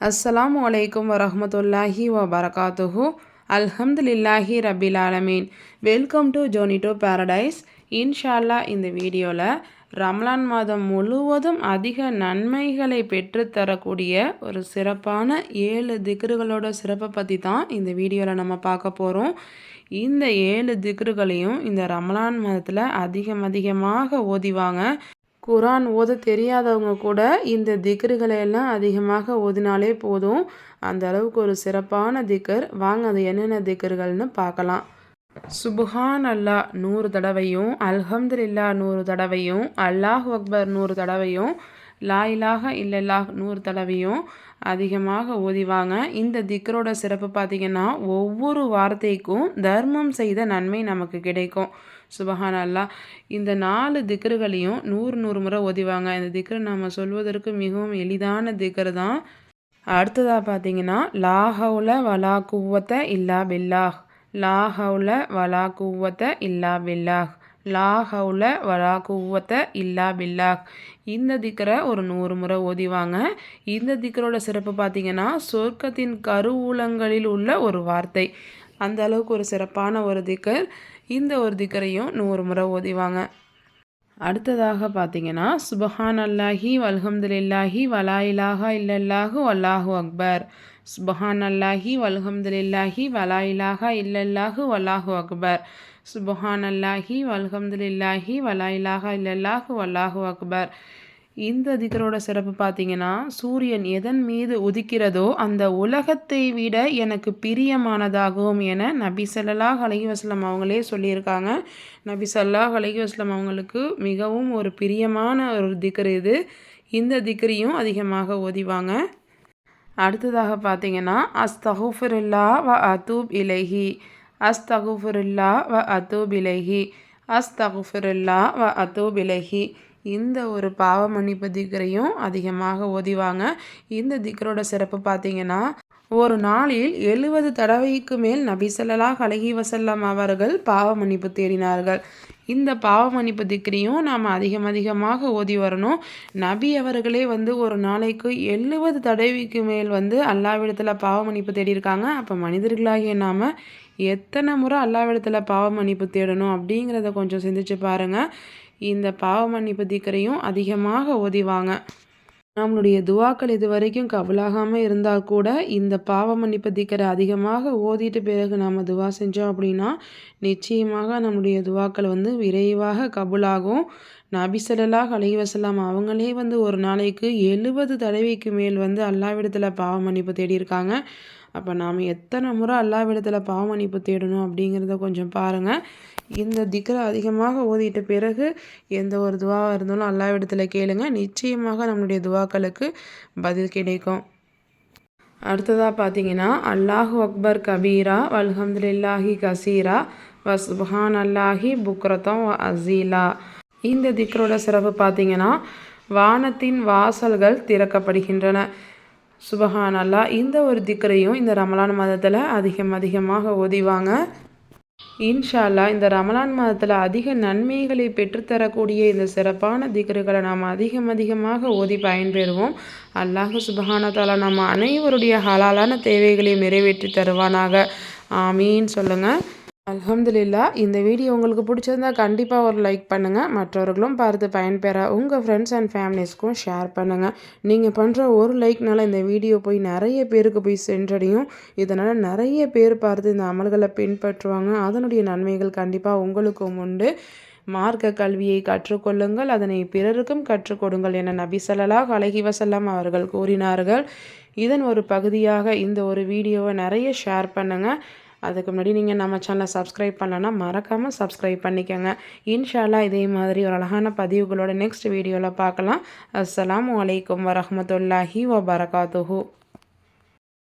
அஸ்ஸலாமு அலைக்கும் வரமத்துல்லாஹி வபரகாத்துஹு. அல்ஹம்துலில்லாஹி ரபில் ஆலமீன். Welcome to journey to paradise இன்ஷால்லா இந்த வீடியோவில் ரம்லான் மாதம் முழுவதும் அதிக நன்மைகளை பெற்றுத்தரக்கூடிய ஒரு சிறப்பான ஏழு திக்ருகளோட சிறப்பை பற்றி தான் இந்த வீடியோவில் நம்ம பார்க்க போகிறோம் இந்த ஏழு திக்ருகளையும் இந்த ரமலான் மாதத்தில் அதிகம் அதிகமாக ஓதிவாங்க குரான் ஓத தெரியாதவங்க கூட இந்த திக்ருகளை எல்லாம் அதிகமாக ஓதினாலே போதும். அந்த அளவுக்கு ஒரு சிறப்பான திக்கர் வாங்க அது என்னென்ன திக்கர்கள்னு பார்க்கலாம். சுபுஹான் அல்லா நூறு தடவையும் அல்ஹம்துல்லா நூறு தடவையும் அல்லாஹ் அக்பர் நூறு தடவையும் லாயிலாக இல்லல்லாஹ் நூறு தடவையும் அதிகமாக ஓதிவாங்க. இந்த திக்கரோட சிறப்பு பார்த்திங்கன்னா ஒவ்வொரு வார்த்தைக்கும் தர்மம் செய்த நன்மை நமக்கு கிடைக்கும். சுபஹான் அல்லா இந்த நாலு திக்கர்களையும் நூறு நூறு முறை ஓதிவாங்க. இந்த திக்கரை நம்ம சொல்வதற்கு மிகவும் எளிதான திக்கர் தான். அடுத்ததாக பார்த்தீங்கன்னா லாஹவுல வலா குவத்த இல்லா பில்லாஹ். லாஹவுல வலா குவத்த இல்லா பில்லாஹ். லா ஹவுல வலா குவத்த இல்லா பில்லாஹ். இந்த திக்கரை ஒரு நூறு முறை ஓதிவாங்க. இந்த திக்கரோட சிறப்பு பார்த்திங்கன்னா சொர்க்கத்தின் கருவூலங்களில் உள்ள ஒரு வார்த்தை. அந்த அளவுக்கு ஒரு சிறப்பான ஒரு திக்கர். இந்த ஒரு திக்கரையும் நூறு முறை ஓதிவாங்க. அடுத்ததாக பார்த்தீங்கன்னா சுபஹான் அல்லாஹி வல்ஹம்துலில்லாஹி வலா இலாஹா இல்லல்லாஹு அல்லாஹு அக்பர். சுபஹான் அல்லாஹி வல்ஹம்துலில்லாஹி வலா இலாஹா இல்லல்லாஹு வல்லாஹு அக்பர். சுபஹான் அல்லாஹி வல்ஹம்துலில்லாஹி வலா இலாஹா இல்லல்லாஹு வல்லாஹு அக்பர். இந்த திகரோட சிறப்பு பார்த்தீங்கன்னா சூரியன் எதன் மீது உதிக்கிறதோ அந்த உலகத்தை விட எனக்கு பிரியமானதாகும் என நபி சல்லாஹ் அலஹிவஸ்லம் அவங்களே சொல்லியிருக்காங்க. நபி சல்லாஹ் அலகிவஸ்லம் அவங்களுக்கு மிகவும் ஒரு பிரியமான ஒரு திகர் இது. இந்த திகரியும் அதிகமாக ஓதிவாங்க. அடுத்ததாக பார்த்தீங்கன்னா அஸ்தகுஃபுருல்லா வ அதூப் இலஹி. அஸ்தகுஃபுருல்லா வ அதூப் இலஹி. அஸ்தகுஃபுருல்லா வ அதூப் இலஹி. இந்த ஒரு பாவ மன்னிப்பு திக்கரையும் அதிகமாக ஓதிவாங்க. இந்த திக்கரோட சிறப்பு பார்த்தீங்கன்னா ஒரு நாளில் எழுபது தடவைக்கு மேல் நபி சொல்லலாஹ் அலஹி வசல்லம் அவர்கள் பாவ மன்னிப்பு தேடினார்கள். இந்த பாவ மன்னிப்பு நாம் அதிகம் அதிகமாக ஓதி வரணும். நபி அவர்களே வந்து ஒரு நாளைக்கு எழுபது தடவைக்கு மேல் வந்து அல்லாவிடத்தில் பாவ மன்னிப்பு தேடியிருக்காங்க. அப்போ மனிதர்களாகிய நாம் எத்தனை முறை அல்லாவிடத்தில் பாவ மன்னிப்பு தேடணும் அப்படிங்கிறத கொஞ்சம் சிந்திச்சு பாருங்கள் இந்த பாவ மன்னிப்பு திக்கரையும் அதிகமாக ஓதிவாங்க நம்மளுடைய துவாக்கள் இது வரைக்கும் கபலாகாமல் இருந்தால் கூட இந்த பாவ மன்னிப்பு திக்கரை அதிகமாக ஓதிட்டு பிறகு நாம் துவா செஞ்சோம் அப்படின்னா நிச்சயமாக நம்முடைய துவாக்கள் வந்து விரைவாக கபுலாகும். நபிசல்லாஹ் அலைவசல்லாம் அவங்களே வந்து ஒரு நாளைக்கு எழுபது தடவைக்கு மேல் வந்து அல்லாவிடத்தில் பாவ மன்னிப்பு தேடியிருக்காங்க. அப்போ நாம் எத்தனை முறை அல்லாவிடத்தில் பாவ தேடணும் அப்படிங்கிறத கொஞ்சம் பாருங்கள் இந்த திக்கரை அதிகமாக ஓதிட்ட பிறகு எந்த ஒரு துவாவாக இருந்தாலும் அல்லாவிடத்தில் கேளுங்க. நிச்சயமாக நம்மளுடைய துவாக்களுக்கு பதில் கிடைக்கும். அடுத்ததாக பார்த்தீங்கன்னா அல்லாஹு அக்பர் கபீரா வல்ஹம்துல்லாஹி கசீரா வஸ்பஹான் அல்லாஹி புக்ரத்தம் அசீலா. இந்த திக்கரோட சிறப்பு பார்த்தீங்கன்னா வானத்தின் வாசல்கள் திறக்கப்படுகின்றன. சுபஹான் அல்லா இந்த ஒரு திக்கரையும் இந்த ரமலான் மாதத்தில் அதிகம் அதிகமாக ஓதிவாங்க. இன்ஷால்லா இந்த ரமலான் மாதத்தில் அதிக நன்மைகளை பெற்றுத்தரக்கூடிய இந்த சிறப்பான திகர்களை நாம் அதிகம் அதிகமாக ஓதி பயன்பெறுவோம். அல்லாஹு சுபஹானத்தாலா நம்ம அனைவருடைய ஹலாலான தேவைகளையும் நிறைவேற்றி தருவானாக. ஆமீன். சொல்லுங்கள் அலமதுல்லா இந்த வீடியோ உங்களுக்கு பிடிச்சிருந்தா கண்டிப்பாக ஒரு லைக் பண்ணுங்கள் மற்றவர்களும் பார்த்து பயன்பெற உங்கள் ஃப்ரெண்ட்ஸ் அண்ட் ஃபேமிலிஸ்க்கும் ஷேர் பண்ணுங்கள் நீங்கள் பண்ணுற ஒரு லைக்னால இந்த வீடியோ போய் நிறைய பேருக்கு போய் சென்றடையும். இதனால் நிறைய பேர் பார்த்து இந்த அமல்களை பின்பற்றுவாங்க. அதனுடைய நன்மைகள் கண்டிப்பாக உங்களுக்கும் உண்டு. மார்க்க கல்வியை கற்றுக்கொள்ளுங்கள். அதனை பிறருக்கும் கற்றுக் கொடுங்கள் என நபி சல்லாஹ் அலஹி வசல்லாம் அவர்கள் கூறினார்கள். இதன் ஒரு பகுதியாக இந்த ஒரு வீடியோவை நிறைய ஷேர் பண்ணுங்கள் அதுக்கு முன்னாடி நீங்கள் நம்ம சேனலை சப்ஸ்கிரைப் பண்ணலன்னா மறக்காமல் சப்ஸ்கிரைப் பண்ணிக்கோங்க. இன்ஷால்லா இதே மாதிரி ஒரு அழகான பதிவுகளோட நெக்ஸ்ட் வீடியோவில் பார்க்கலாம். அஸ்லாம் வலைக்கம் வரமத்துல்லாஹி வபரகாத்துஹூ.